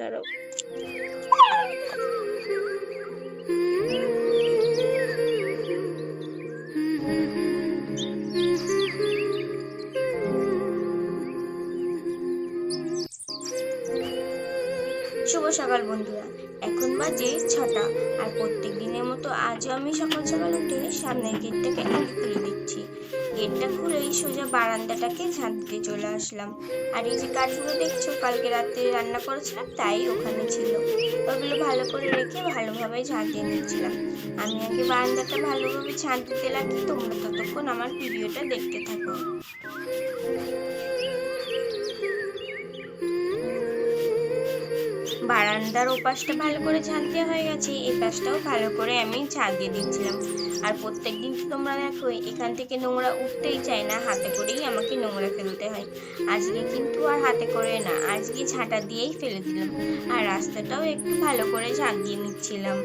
দাঁড়াও। শুভ সকাল বন্ধুরা। এখন বাজে ছটা, আর প্রত্যেক দিনের মতো আজও আমি সকাল সকাল উঠে সামনের গেটটাকে আগে খুলে দিচ্ছি গেটটা খুলেই সোজা বারান্দাটাকে ঝাঁট দিতে চলে আসলাম। আর এই যে কাঠগুলো দেখছ, কালকে রাত্রে রান্না করেছিলাম, তাই ওখানে ছিল। ওগুলো ভালো করে রেখে ভালোভাবে ঝাঁট দিয়ে নিচ্ছিলাম। আমি আগে বারান্দাটা ভালোভাবে ঝাঁট দিতে লাগি, তোমরা ততক্ষণ আমার ভিডিওটা দেখতে থাকো। বারান্দার ওপাশটা ভালো করে ঝাঁট দেওয়া হয়ে গেছে এই পাশটাও ভালো করে আমি ঝাঁট দিয়ে দিচ্ছিলাম। আর প্রত্যেক দিন তোমরা দেখো, এখান থেকে নোংরা উঠতেই চায় না, হাতে করেই আমাকে নোংরা ফেলতে হয়। আজকে কিন্তু আর হাতে করে না, আজকে ঝাঁটা দিয়েই ফেলে দিলাম। আর রাস্তাটাও একটু ভালো করে ঝাঁট দিয়ে নিচ্ছিলাম।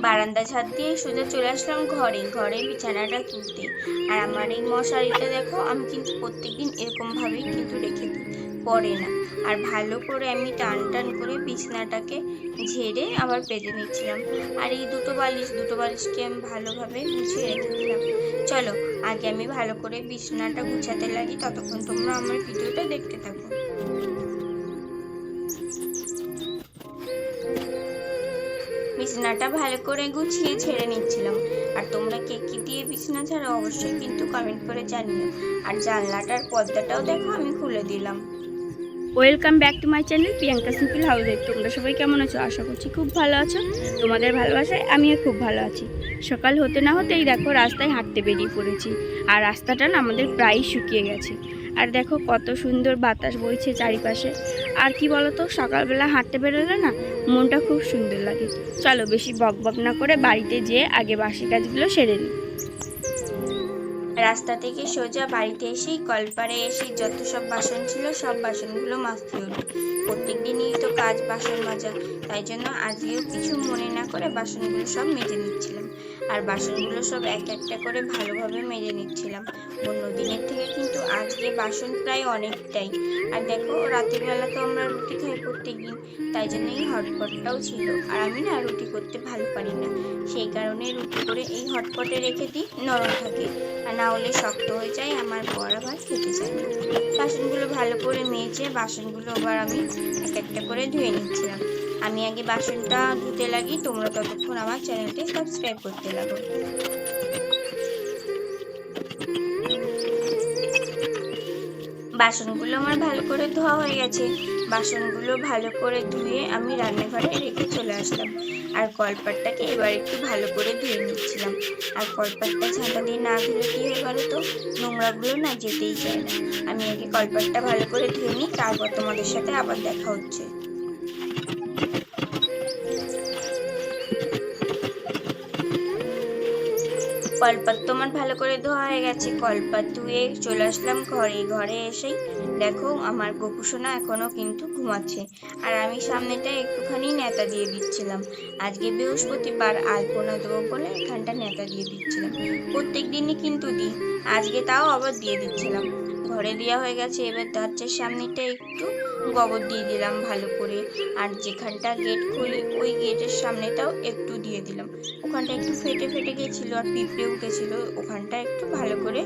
বারান্দা ছাদ দিয়ে সোজা চলে আসলাম ঘরে ঘরে বিছানাটা তুলতে। আর আমার এই মশারিটা দেখো, আমি কিন্তু প্রত্যেকদিন এরকম ভাবেই কিন্তু রেখে দিই পড়ে না। আর ভালো করে আমি টান টান করে বিছানাটাকে ঝেড়ে আবার পেতে নিচ্ছিলাম। আর এই দুটো বালিশ, দুটো বালিশকে আমি ভালোভাবে গুছিয়ে রেখে দিলাম। চলো, আগে আমি ভালো করে বিছানাটা গুছাতে লাগি, ততক্ষণ তোমরা আমার ভিডিওটা দেখতে থাকো। বিছানাটা ভালো করে গুছিয়ে ছেড়ে নিচ্ছিলাম। আর তোমরা কে কি দিয়ে বিছানা ছাড়া অবশ্যই কিন্তু কমেন্ট করে জানিও। আর জানলাটার পর্দাটাও দেখো, আমি খুলে দিলাম। Welcome back to my channel Priyanka simple হাউসে তোমরা সবাই কেমন আছো? আশা করছি খুব ভালো আছো। তোমাদের ভালোবাসায় আমিও খুব ভালো আছি। সকাল হতে না হতেই দেখো রাস্তায় হাঁটতে বেরিয়ে পড়েছি। আর রাস্তাটা না আমাদের প্রায় শুকিয়ে গেছে। আর দেখো কত সুন্দর বাতাস বইছে চারিপাশে। আর কি বলতো, সকালবেলা হাঁটতে বেরোলে না মনটা খুব সুন্দর লাগে। চলো বেশি বক বক না করে বাড়িতে যেয়ে আগে বাসি কাজগুলো সেরে নিই রাস্তা থেকে সোজা বাড়িতে এসেই কলপারে এসে যত সব বাসন ছিল, সব বাসনগুলো মাজতে হলো প্রত্যেক দিনই তো কাজ, বাসন মাজা। তাই জন্য আজকেও কিছু মনে না করে বাসনগুলো সব মেজে নিচ্ছিলাম। আর বাসনগুলো সব এক একটা করে ভালোভাবে মেজে নিচ্ছিলাম। অন্য দিনের থেকে কিন্তু আজকে বাসন প্রায় অনেকটাই। আর দেখো রাতের বেলা তো আমরা রুটি খাই প্রত্যেক দিন তাই জন্য এই হটপটটাও ছিল। আর আমি না রুটি করতে ভালো পারি না। সেই কারণে রুটি করে এই হটপটে রেখে দিই, নরম থাকে। আর না হলে শক্ত হয়ে যায়, আমার বড় ভাত খেতে চায় বাসনগুলো ভালো করে মেজে বাসনগুলো আবার আমি এক একটা করে ধুয়ে নিচ্ছিলাম। আমি আগে বাসনটা ধুতে লাগি, তোমরা ততক্ষণ আমার চ্যানেলটি সাবস্ক্রাইব করতে লাগো। বাসনগুলো আমার ভালো করে ধোয়া হয়ে গেছে। বাসনগুলো ভালো করে ধুয়ে আমি রান্নাঘরে রেখে চলে আসলাম। আর কলপাটটাকে এবার একটু ভালো করে ধুয়ে নিচ্ছিলাম। আর কলপাটটা ছাঁটা দিয়ে না ধুলে কি হয়ে গেলো তো? নোংরাগুলো না যেতেই চায় না। আমি আগে কলপাটটা ভালো করে ধুয়ে নিই, তারপর তোমাদের সাথে আবার দেখা হচ্ছে। কলপাত তোমার ভালো করে ধোয়া হয়ে গেছে। কলপাত ধুয়ে চলে আসলাম ঘরে। ঘরে এসেই দেখো আমার গোপুসোনা এখনও কিন্তু ঘুমাচ্ছে। আর আমি সামনেটা একটুখানি নেতা দিয়ে দিচ্ছিলাম। আজকে বৃহস্পতিবার আলপনা দেবো বলে এখানটা নেতা দিয়ে দিচ্ছিলাম। প্রত্যেক দিনই কিন্তু দিই। আজকে তাও আবার দিয়ে দিচ্ছিলাম। ঘরে দেওয়া হয়ে গেছে, এবার দরজার সামনেটা একটু গোবর দিয়ে দিলাম ভালো করে। আর যেখানটা গেট খুলি, ওই গেটের সামনেটাও একটু দিয়ে দিলাম। ওখানটা একটু ফেটে ফেটে গেছিল আর পিঁপড়ে উঠেছিল, ওখানটা একটু ভালো করে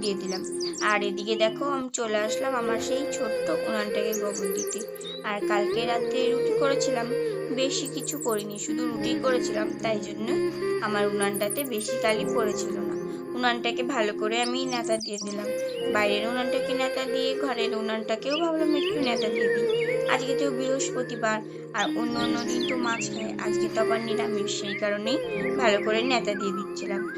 দিয়ে দিলাম। আর এদিকে দেখো আমি চলে আসলাম আমার সেই ছোট্ট উনানটাকে গোবর দিতে। আর কালকে রাতে রুটি করেছিলাম, বেশি কিছু করিনি, শুধু রুটি করেছিলাম, তাই জন্য আমার উনানটাতে বেশি কালি পড়েছিল না। উনানটাকে ভালো করে আমি নেতা দিয়ে দিলাম। বাইরের উনানটাকে নেতা দিয়ে, ঘরের উনানটাকেও ভাবলাম একটু নেতা দিয়ে দিই। আজকে তো বৃহস্পতিবার আর অন্য অন্য দিন তো মাছ খায়। আজকে তো আবার নিরামিষ, সেই কারণেই ভালো করে নেতা দিয়ে দিচ্ছিলাম।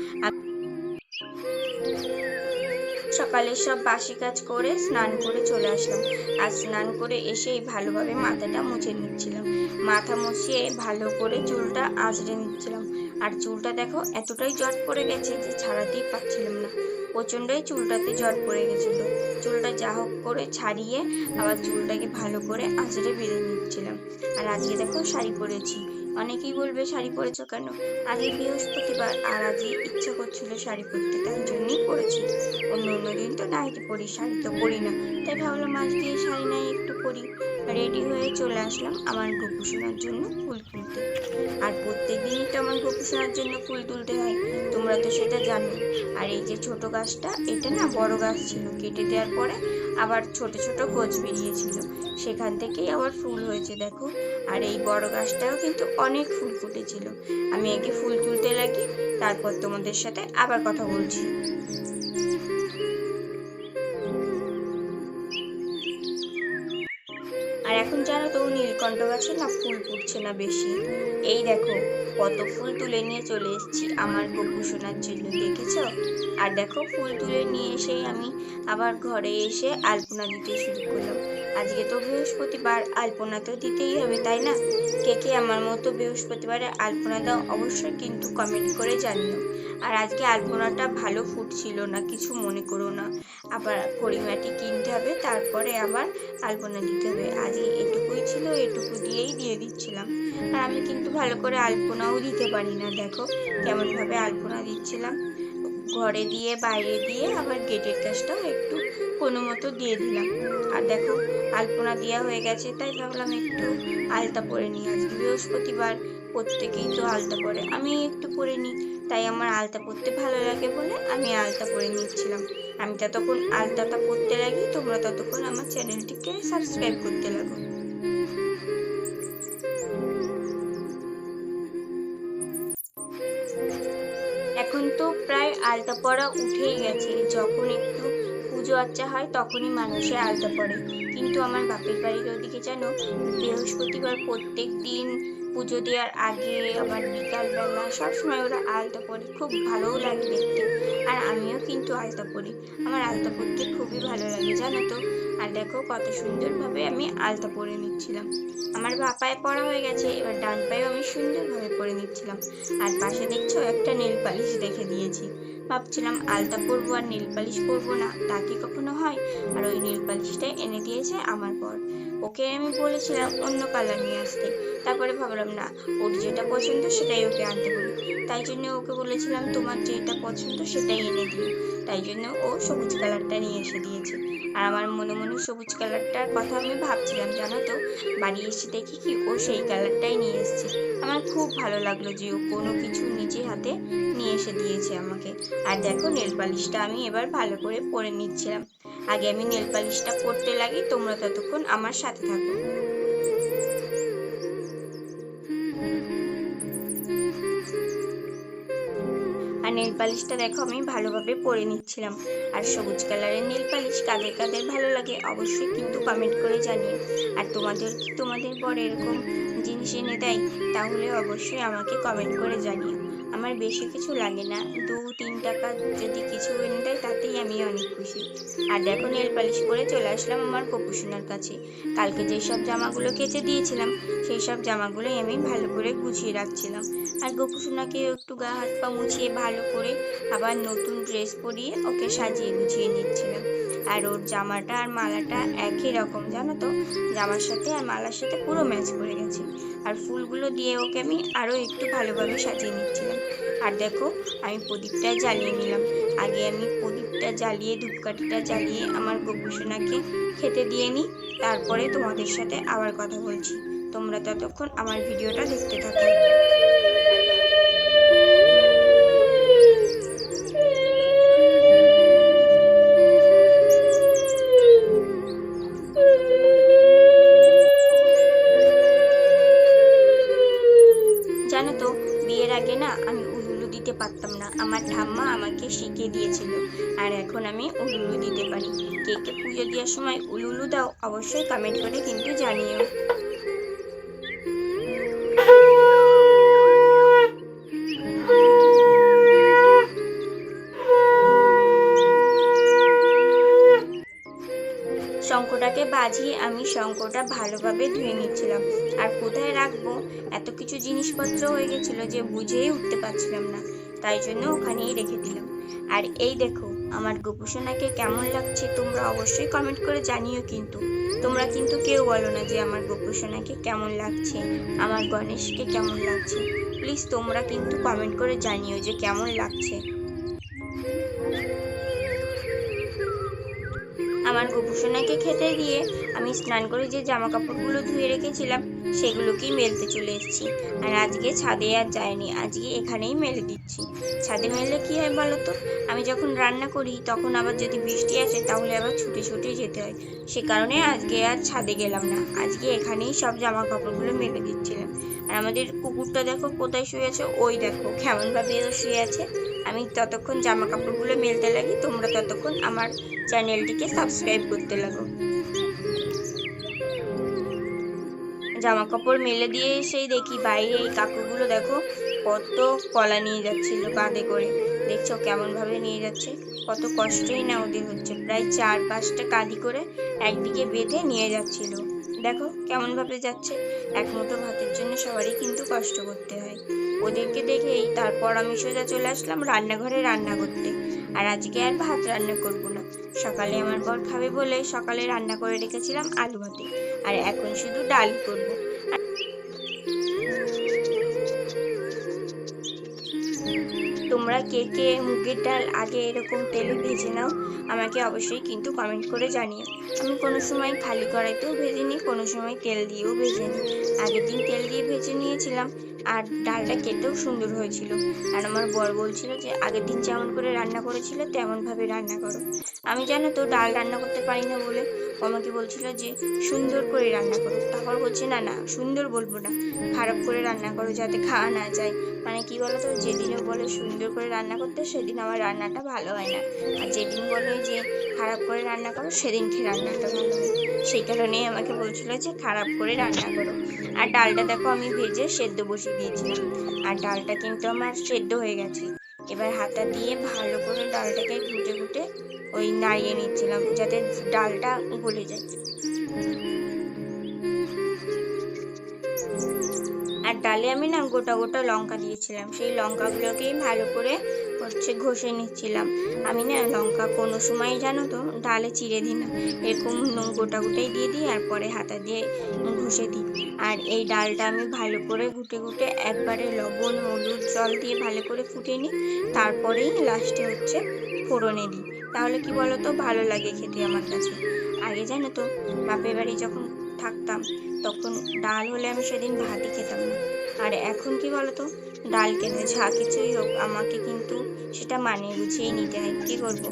সকালে সব বাসি কাজ করে স্নান করে চলে আসলাম। আর স্নান করে এসেই ভালোভাবে মাথাটা মুছে নিচ্ছিলাম। মাথা মুছিয়ে ভালো করে চুলটা আঁচড়ে নিচ্ছিলাম। আর চুলটা দেখো, এতটাই জট পড়ে গেছে যে ছাড়াতেই পারছিলাম না। প্রচণ্ডই চুলটাতে জট পড়ে গেছিল। চুলটা যা হোক করে ছাড়িয়ে আবার চুলটাকে ভালো করে আঁচড়ে বেঁধে নিচ্ছিলাম। আর আজকে দেখো শাড়ি পরেছি। অনেকেই বলবে, শাড়ি পরেছো কেন? আজকে বৃহস্পতিবার আর আজকে ইচ্ছা করছিল শাড়ি পরতে, তাই জন্যই পরেছি। অন্য অন্য দিন তো নাইটি পরি, শাড়ি তো পরি না। তাই ভাবলাম আজকে শাড়ি নাই একটু পরি। রেডি হয়ে চলে আসলাম আমার গোপুসোনার জন্য ফুল তুলতে। আর প্রত্যেক দিনই তো আমার গোপুসোনার জন্য ফুল তুলতে হয়, তোমরা তো সেটা জানো। আর এই যে ছোট গাছটা, এটা না বড় গাছ ছিল, কেটে দেওয়ার পরে আবার ছোট ছোট গোছ বেরিয়েছিল। সেখান থেকেই আবার ফুল হয়েছে, দেখো। আর এই বড় গাছটাও কিন্তু অনেক ফুল ফুটেছিল। আমি আগে ফুল তুলতে লাগি, তারপর তোমাদের সাথে আবার কথা বলছি। নীলকণ্ঠ গাছে না ফুল ফুটছে না বেশি? এই দেখো, কত ফুল তুলে নিয়ে চলে এসেছি আমার গোপুসোনার জন্য, দেখেছ? আর দেখো, ফুল তুলে নিয়ে এসেই আমি আবার ঘরে এসে আলপনা দিতে শুরু করলাম। আজকে তো বৃহস্পতিবার, আলপনা তো দিতেই হবে, তাই না? কে কে আমার মতো বৃহস্পতিবারে আলপনা দাও, অবশ্যই কিন্তু কমেন্ট করে জানিও। আর আজকে আলপনাটা ভালো ফুটছিল না, কিছু মনে করো না। আবার পরিমাটি কিনতে হবে, তারপরে আবার আলপনা দিতে হবে। আজকে এটুকুই ছিল, এটুকু দিয়েই দিয়ে দিচ্ছিলাম। আর আমি কিন্তু ভালো করে আলপনাও দিতে পারি না, দেখো কেমনভাবে আলপনা দিচ্ছিলাম। ঘরে দিয়ে, বাইরে দিয়ে আবার গেটের কাজটাও একটু কোনো মতো দিয়ে দিলাম। আর দেখো আলপনা দেওয়া হয়ে গেছে, তাই ভাবলাম একটু আলতা পরে নিই। আজকে বৃহস্পতিবার, প্রত্যেকেই তো আলতা পরে, আমি একটু পরে নিই। তাই আমার আলতা পরতে ভালো লাগে বলে আমি আলতা পরে নিচ্ছিলাম। আমি ততক্ষণ আলতাটা পরতে লাগি, তোমরা ততক্ষণ আমার চ্যানেলটিকে সাবস্ক্রাইব করতে লাগো। এখন তো প্রায় আলতা পরা উঠেই গেছে, যখন একটু পুজো আচ্চা হয় তখনই মানুষে আলতা পড়ে কিন্তু আমার বাপের বাড়ির ওদিকে জানো বৃহস্পতিবার প্রত্যেক দিন পুজো দেওয়ার আগে আবার বিকালবেলা সবসময় ওরা আলতা পরে খুব ভালোও লাগে দেখতে। আর আমিও কিন্তু আলতা পরি। আমার আলতা পরতে খুবই ভালো লাগে, জানো তো? আর দেখো কত সুন্দরভাবে আমি আলতা পরে নিচ্ছিলাম। আমার বা পায়ে পড়া হয়ে গেছে, এবার ডান পায়েও আমি সুন্দরভাবে পরে নিচ্ছিলাম। আর পাশে দেখছ একটা নেল পালিশ রেখে দিয়েছি। ভাবছিলাম আলতা পরবো আর নীল পালিশ পরবো না। তা কি কখনো হয়? আর ওই নীল পালিশটা এনে দিয়েছে আমার পর ওকে আমি বলেছিলাম অন্য কালার নিয়ে আসতে। তারপরে ভাবলাম, না, ওর যেটা পছন্দ সেটাই ওকে আনতে বলি। তাই জন্য ওকে বলেছিলাম, তোমার যেটা পছন্দ সেটাই এনে দিও। তাই জন্য ও সবুজ কালারটা নিয়ে এসে দিয়েছে। আর আমার মনে মনে সবুজ কালারটার কথা আমি ভাবছিলাম, জানো তো? বাড়ি এসে দেখি কি ও সেই কালারটাই নিয়ে এসেছে। আমার খুব ভালো লাগল যে ও কোনো কিছু নিজে হাতে নিয়ে এসে দিয়েছে আমাকে। আর দেখো, নেল পালিশটা আমি এবার ভালো করে পরে নিচ্ছিলাম। আগে আমি নেল পালিশটা পরতে লাগি, তোমরা ততক্ষণ আমার সাথে থাকো। আর নেল পালিশটা দেখো, আমি ভালোভাবে পরে নিচ্ছিলাম। আর সবুজ কালারের নেল পালিশ কাদের কাদের ভালো লাগে অবশ্যই কিন্তু কমেন্ট করে জানিয়ে আর তোমাদের কি তোমাদের বর এরকম জিনিস এনে দেয়, তাহলে অবশ্যই আমাকে কমেন্ট করে জানিও। আমার বেশি কিছু লাগে না। দু, তিন টাকা যদি কিছু এনে দেয়, তাতেই আমি অনেক খুশি। আর দেখো নেল পালিশ করে চলে আসলাম আমার কপুসোনার কাছে। কালকে যেসব জামাগুলো কেচে দিয়েছিলাম, সেই সব জামাগুলোই আমি ভালো করে গুছিয়ে রাখছিলাম। আর গোপুসোনাকে একটু গা, হাত, পা মুছিয়ে ভালো করে আবার নতুন ড্রেস পরিয়ে ওকে সাজিয়ে গুছিয়ে নিচ্ছিলাম। আর ওর জামাটা আর মালাটা একই রকম, জানো তো? জামার সাথে আর মালার সাথে পুরো ম্যাচ করে গেছে। আর ফুলগুলো দিয়ে ওকে আমি আরও একটু ভালোভাবে সাজিয়ে নিচ্ছিলাম। আর দেখো, আমি প্রদীপটা জ্বালিয়ে নিলাম। আগে আমি প্রদীপটা জ্বালিয়ে, ধূপকাঠিটা জ্বালিয়ে আমার গোপুসোনাকে খেতে দিয়ে নিই। তারপরে তোমাদের সাথে আবার কথা বলছি। তোমরা ততক্ষণ আমার ভিডিওটা দেখতে থাকো। সময় উলুলু দাও, অবশ্যই কমেন্ট করে কিন্তু জানিও। শঙ্কটাকে বাজিয়ে আমি শঙ্কটা ভালোভাবে ধুয়ে নিচ্ছিলাম। আর কোথায় রাখব? এত কিছু জিনিসপত্র হয়ে গেছিল যে বুঝেই উঠতে পারছিলাম না। তাই জন্য ওখানেই রেখে দিলাম। আর এই দেখো আমার গোপুসোনাকে কেমন লাগছে তোমরা অবশ্যই কমেন্ট করে জানিও কিন্তু। তোমরা কিন্তু কেউ বলো না যে আমার গোপুসোনাকে কেমন লাগছে, আমার গণেশকে কেমন লাগছে। প্লিজ তোমরা কিন্তু কমেন্ট করে জানিও যে কেমন লাগছে। আমার গোপুসোনাকে খেতে দিয়ে আমি স্নান করে যে জামা কাপড়গুলো ধুয়ে রেখেছিলাম, সেগুলোকেই মেলতে চলে এসেছি। আর আজকে ছাদে আর যায়নি আজকে এখানেই মেলে দিচ্ছি। ছাদে মেললে কি হয় বলো তো? আমি যখন রান্না করি, তখন আবার যদি বৃষ্টি আসে, তাহলে আবার ছুটে ছুটে যেতে হয়। সে কারণে আজকে আর ছাদে গেলাম না। আজকে এখানেই সব জামা কাপড়গুলো মেলে দিচ্ছিলাম। আর আমাদের কুকুরটা দেখো কোথায় শুয়ে আছে? ওই দেখো, কেমনভাবে শুয়ে আছে। আমি ততক্ষণ জামা কাপড়গুলো মেলতে লাগি, তোমরা ততক্ষণ আমার চ্যানেলটিকে সাবস্ক্রাইব করতে লাগো। জামা কাপড় মেলে দিয়ে এসেই দেখি বাইরে এই কাকুগুলো দেখো, কত কলা নিয়ে যাচ্ছিল কাঁধে করে। দেখছ কেমন ভাবে নিয়ে যাচ্ছে? কত কষ্টই না ওদের হচ্ছে। প্রায় চার পাঁচটা কাঁদি করে একদিকে বেঁধে নিয়ে যাচ্ছিল। দেখো কেমন ভাবে যাচ্ছে। এক মুঠো ভাতের জন্য সবারই কিন্তু কষ্ট করতে হয়। ওদেরকে দেখেই তারপর আমি সোজা চলে আসলাম রান্নাঘরে রান্না করতে। আর আজকে আর ভাত রান্না করব না। সকালে আমার বর খাবে বলে সকালে রান্না করে রেখেছিলাম আলু ভাতে। আর এখন শুধু ডাল করব। তোমরা কে কে মুগের ডাল আগে এরকম তেলে ভেজে নাও, আমাকে অবশ্যই কিন্তু কমেন্ট করে জানিও। আমি কোনো সময় খালি কড়াইতেও ভেজে নিই কোনো সময় তেল দিয়েও ভেজে নিই আগের দিন তেল দিয়ে ভেজে নিয়েছিলাম আর ডালটা খেতেও সুন্দর হয়েছিল। আর আমার বর বলছিল যে, আগের দিন যেমন করে রান্না করেছিল, তেমনভাবে রান্না করো। আমি জানো তো, ডাল রান্না করতে পারি না বলে আমাকে বলছিল যে, সুন্দর করে রান্না করো। তারপর বলছে, না না, সুন্দর বলব না। খারাপ করে রান্না করো যাতে খাওয়া না যায়। মানে কি বলো তো যেদিনও বলে সুন্দর করে রান্না করতে, সেদিন আমার রান্নাটা ভালো হয় না। আর যেদিন বলে যে খারাপ করে রান্না করো, সেদিনকে রান্নাটা ভালো সেই কারণেই আমাকে বলছিল যে খারাপ করে রান্না করো। আর ডালটা দেখো আমি ভেজে সেদ্ধ বসিয়ে দিয়েছিলাম। আর ডালটা কিন্তু আমার সেদ্ধ হয়ে গেছে। এবার হাতা দিয়ে ভালো করে ডালটাকে ঘুটে ঘুটে ওই নাড়িয়ে নিচ্ছিলাম, যাতে ডালটা গলে যায়। আর ডালে আমি না গোটা গোটা লঙ্কা দিয়েছিলাম। সেই লঙ্কাগুলোকেই ভালো করে হচ্ছে ঘষে নিচ্ছিলাম। আমি না লঙ্কা কোনো সময় জানো তো ডালে চিড়ে দিই না। এরকম গোটা গোটাই দিয়ে দিই, আর পরে হাতা দিয়ে ঘষে দিই। আর এই ডালটা আমি ভালো করে ঘুটে ঘুটে একবারে লবণ, হলুদ, জল দিয়ে ভালো করে ফুটিয়ে নিই। তারপরেই লাস্টে হচ্ছে ফোড়নে দিই। তাহলে কি বলতো? ভালো লাগে খেতে আমার কাছে। আগে জানো তো, বাপের বাড়ি যখন থাকতাম, তখন ডাল হলে আমি সেদিন ভাতই খেতাম না। আর এখন কি বলতো? ডাল খেতে যা কিছুই হোক, আমাকে কিন্তু সেটা মানিয়ে গুছিয়েই নিতে হয়। কী করব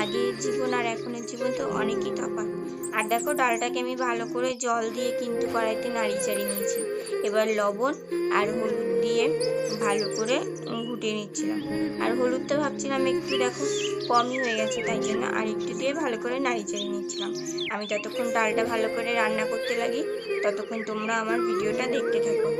আগের জীবন আর এখনের জীবন তো অনেকই তফাৎ আর দেখো, ডালটাকে আমি ভালো করে জল দিয়ে কিন্তু কড়াইতে নাড়িয়ে চাড়িয়ে নিয়েছি। এবার লবণ আর হলুদ দিয়ে ভালো করে গুটিয়ে নিচ্ছিলাম। আর হলুদটা ভাবছিলাম একটু দেখো কমই হয়ে গেছে, তাই জন্য আর একটু দিয়ে ভালো করে নাড়িয়ে চাড়িয়ে নিচ্ছিলাম। আমি ততক্ষণ ডালটা ভালো করে রান্না করতে লাগি, ততক্ষণ তোমরা আমার ভিডিওটা দেখতে থাকো।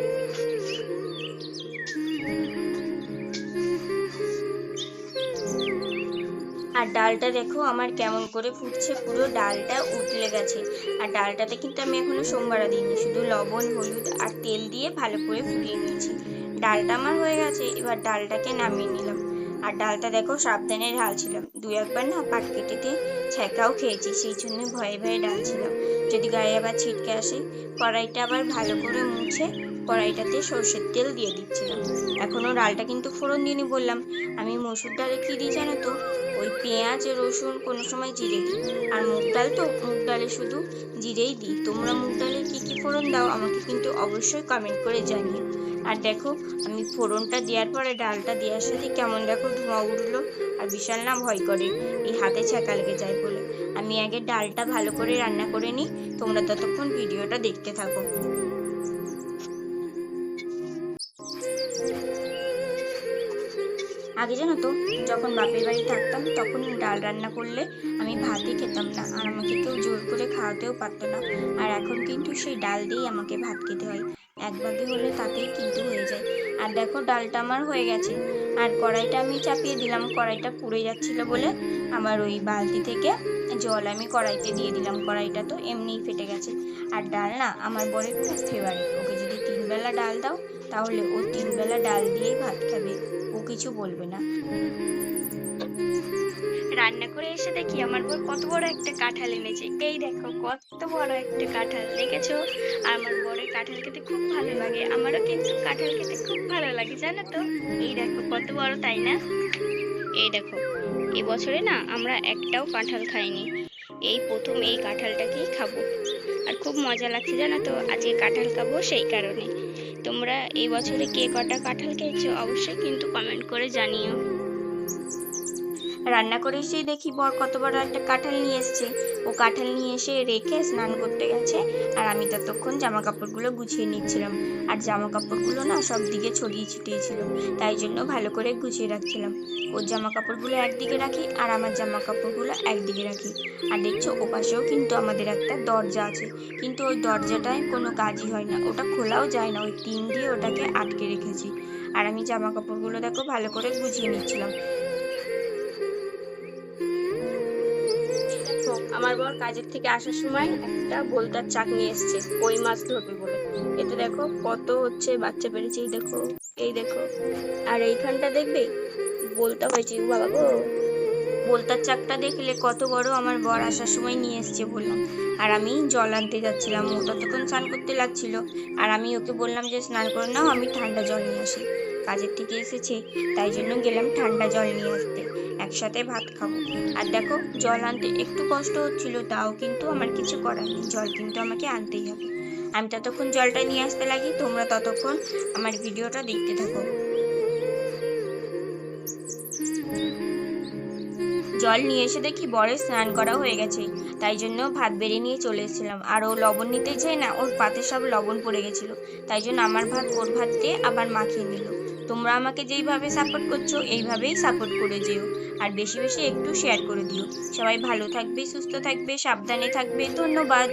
আর ডালটা দেখো আমার কেমন করে ফুটছে, পুরো ডালটা উতলে গেছে। আর ডালটাতে কিন্তু আমি এখনও সোমবারা দিইনি, শুধু লবণ, হলুদ আর তেল দিয়ে ভালো করে ফুটিয়ে নিয়েছি। ডালটা আমার হয়ে গেছে, এবার ডালটাকে নামিয়ে নিলাম। আর ডালটা দেখো সাবধানে ঢালছিলাম দু একবার না পাট কেটেতে ছ্যাঁকাও খেয়েছি, সেই জন্য ভয়ে ভয়ে ঢালছিলাম যদি গায়ে আবার ছিটকে আসে, কড়াইটা আবার ভালো করে মুছে কড়াইটাতে সর্ষের তেল দিয়ে দিচ্ছিলাম। এখনও ডালটা কিন্তু ফোড়ন দিইনি বললাম। আমি মসুর ডালে কী দিই জানো তো? ওই পেঁয়াজ, রসুন কোনো সময় জিরে দিই। আর মুগ ডাল তো, মুগ ডালে শুধু জিরেই দিই। তোমরা মুগ ডালে কী কী ফোড়ন দাও, আমাকে কিন্তু অবশ্যই কমেন্ট করে জানিও। আর দেখো, আমি ফোড়নটা দেওয়ার পরে ডালটা দেওয়ার সাথে কেমন দেখো ধোঁয়া উঠল আর বিশাল না ভয় করে। এই হাতে ছ্যাঁকা লেগে যায় বলে। আমি আগে ডালটা ভালো করে রান্না করে নিই। তোমরা ততক্ষণ ভিডিওটা দেখতে থাকো। আগে জানো তো, যখন বাপের বাড়ি থাকতাম তখন ডাল রান্না করলে আমি ভাতই খেতাম না। আর আমাকে কেউ জোর করে খাওয়াতেও পারতো না। আর এখন কিন্তু সেই ডাল দিয়েই আমাকে ভাত খেতে হয়। এক ভাগে হলে তাতেই কিন্তু হয়ে যায়। আর দেখো ডালটা আমার হয়ে গেছে। আর কড়াইটা আমি চাপিয়ে দিলাম। কড়াইটা পুড়ে যাচ্ছিল বলে আমার ওই বালতি থেকে জল আমি কড়াইতে দিয়ে দিলাম। কড়াইটা তো এমনিই ফেটে গেছে। আর ডাল না আমার বরের খুব ফেভারিট ওকে যদি তিনবেলা ডাল দাও, তাহলে ও তিনবেলা ডাল দিয়েই ভাত খাবে। কিছু বলবে না। রান্না করে এসে দেখি আমার বর কত বড় একটা কাঁঠাল এনেছে। এই দেখো, কত বড় একটা কাঁঠাল, দেখেছ? আমার বরের কাঁঠাল খেতে খুব ভালো লাগে, আমারও কিন্তু কাঁঠাল খেতে খুব ভালো লাগে, জানো তো? এই দেখো, কত বড়, তাই না? এই দেখো এবছরে না আমরা একটাও কাঁঠাল খাইনি। এই প্রথম এই কাঁঠালটাকেই খাব। আর খুব মজা লাগছে, জানো তো? আজকে কাঁঠাল খাব সেই কারণে। তোমরা এই বছরে কে কটা কাঁঠাল খেয়েছো অবশ্যই কিন্তু কমেন্ট করে জানিও। রান্না করে এসেই দেখি বর কত বড় একটা কাঁঠাল নিয়ে এসছে। ও কাঁঠাল নিয়ে এসে রেখে স্নান করতে গেছে আর আমি ততক্ষণ জামা কাপড়গুলো গুছিয়ে নিচ্ছিলাম। আর জামা কাপড়গুলো না সব দিকে ছড়িয়ে ছিটিয়ে ছিল তাই জন্য ভালো করে গুছিয়ে রাখছিলাম। ওর জামা কাপড়গুলো একদিকে রাখি আর আমার জামা কাপড়গুলো একদিকে রাখি। আর দেখছ ওপাশেও কিন্তু আমাদের একটা দরজা আছে। কিন্তু ওই দরজাটায় কোনো কাজই হয় না, ওটা খোলাও যায় না, ওই টিন দিয়ে ওটাকে আটকে রেখেছি। আর আমি জামা কাপড়গুলো দেখো ভালো করে গুছিয়ে নিচ্ছিলাম। আমার বর কাজের থেকে আসার সময় একটা বোলতার চাক নিয়ে এসছে, কই মাছ ধরবে বলে। এতে দেখো কত হচ্ছে, বাচ্চা পেরেছে, এই দেখো এই দেখো। আর এইখানটা দেখবে, বলতা হয়েছে বাবা গো। বোলতার চাকটা দেখলে কত বড় আমার বর আসার সময় নিয়ে এসছে বললাম। আর আমি জল আনতে যাচ্ছিলাম ও ততক্ষণ স্নান করতে লাগছিল। আর আমি ওকে বললাম যে, স্নান করে নাও, আমি ঠান্ডা জল নিয়ে আসি। কাজের থেকে এসেছে, তাই জন্য গেলাম ঠান্ডা জল নিয়ে আসতে। একসাথে ভাত খাব। আর দেখো, জল আনতে একটু কষ্ট হচ্ছিল, তাও কিন্তু আমার কিছু করার নেই। জল কিন্তু আমাকে আনতেই হবে। আমি ততক্ষণ জলটা নিয়ে আসতে লাগি, তোমরা ততক্ষণ আমার ভিডিওটা দেখতে থাকো। জল নিয়ে এসে দেখি বরের স্নান করা হয়ে গেছে। তাই জন্য ভাত বেড়ে নিয়ে চলে এসেছিলাম। আর ও লবণ নিতে যেয়ে না, ওর পাতে সব লবণ পড়ে গেছিল। তাই জন্য আমার ভাত, ওর ভাত দিয়ে আবার মাখিয়ে নিল। তোমরা আমাকে যেইভাবে সাপোর্ট করছ, এইভাবেই সাপোর্ট করে যেও। আর বেশি বেশি একটু শেয়ার করে দিও। সবাই ভালো থাকবে, সুস্থ থাকবে, সাবধানে থাকবে। ধন্যবাদ।